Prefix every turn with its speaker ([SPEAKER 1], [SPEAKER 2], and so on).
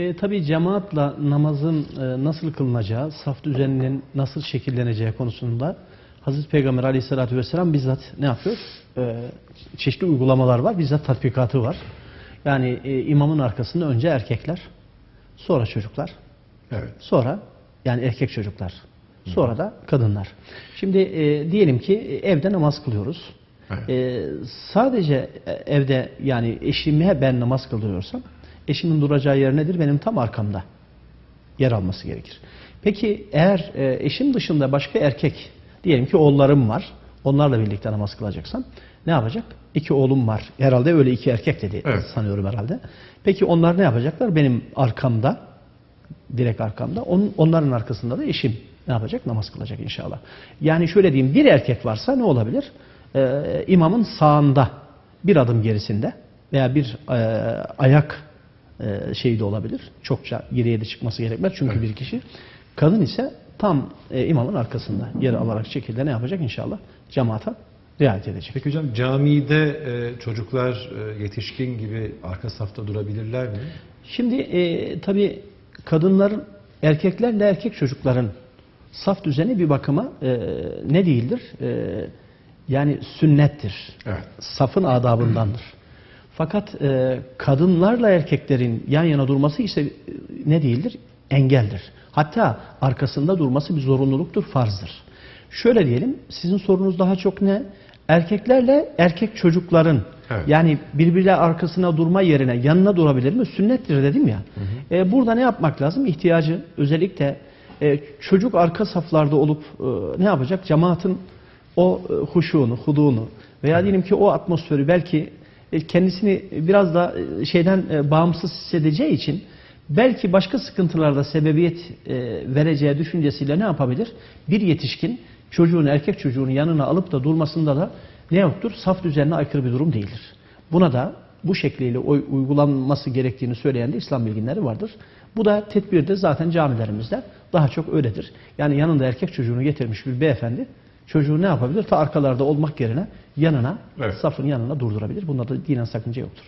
[SPEAKER 1] E, tabii cemaatla namazın e, nasıl kılınacağı, saf düzeninin nasıl şekilleneceği konusunda Hazreti Peygamber aleyhissalatü vesselam bizzat ne yapıyor? E, çeşitli uygulamalar var, bizzat tatbikatı var. Yani e, imamın arkasında önce erkekler, sonra çocuklar,
[SPEAKER 2] Evet.
[SPEAKER 1] sonra yani erkek çocuklar, sonra da kadınlar. Şimdi e, diyelim ki evde namaz kılıyoruz.
[SPEAKER 2] Evet.
[SPEAKER 1] E, sadece e, evde yani eşime ben namaz kılıyorsam eşimin duracağı yer nedir? Benim tam arkamda yer alması gerekir. Peki eğer e, eşim dışında başka erkek diyelim ki oğullarım var. Onlarla birlikte namaz kılacaksam ne yapacak? İki oğlum var. Herhalde öyle iki erkek dedi
[SPEAKER 2] Evet.
[SPEAKER 1] sanıyorum herhalde. Peki onlar ne yapacaklar? Benim arkamda direkt arkamda. Onun, onların arkasında da eşim ne yapacak? Namaz kılacak inşallah. Yani şöyle diyeyim bir erkek varsa ne olabilir? Ee, imamın sağında bir adım gerisinde veya bir e, ayak e, şeyi de olabilir. Çokça geriye de çıkması gerekmez çünkü
[SPEAKER 2] Evet.
[SPEAKER 1] bir kişi. Kadın ise tam e, imamın arkasında yer alarak şekilde ne yapacak inşallah? Cemaata riayet edecek.
[SPEAKER 2] Peki hocam camide e, çocuklar e, yetişkin gibi arka safta durabilirler mi?
[SPEAKER 1] Şimdi e, tabii kadınların erkeklerle erkek çocukların saf düzeni bir bakıma e, ne değildir? E, yani sünnettir.
[SPEAKER 2] Evet.
[SPEAKER 1] Safın adabındandır. Fakat e, kadınlarla erkeklerin yan yana durması ise e, ne değildir? Engeldir. Hatta arkasında durması bir zorunluluktur, farzdır. Şöyle diyelim, sizin sorunuz daha çok ne? Erkeklerle erkek çocukların
[SPEAKER 2] Evet.
[SPEAKER 1] yani birbirine arkasına durma yerine yanına durabilir mi? Sünnettir dedim ya. E, burada ne yapmak lazım? İhtiyacı özellikle e, çocuk arka saflarda olup e, ne yapacak? Cemaatin o e, huşuğunu, huduğunu veya diyelim ki o atmosferi belki kendisini biraz da e, şeyden e, bağımsız hissedeceği için belki başka sıkıntılarda sebebiyet e, vereceği düşüncesiyle ne yapabilir? Bir yetişkin çocuğun, erkek çocuğunu yanına alıp da durmasında da ne yoktur? Saf düzenine aykırı bir durum değildir. Buna da bu şekliyle uygulanması gerektiğini söyleyen de İslam bilginleri vardır. Bu da tedbirde zaten camilerimizde daha çok öyledir. Yani yanında erkek çocuğunu getirmiş bir beyefendi çocuğu ne yapabilir? Ta arkalarda olmak yerine yanına,
[SPEAKER 2] Evet.
[SPEAKER 1] safın yanına durdurabilir. Bunda da dinen sakınca yoktur.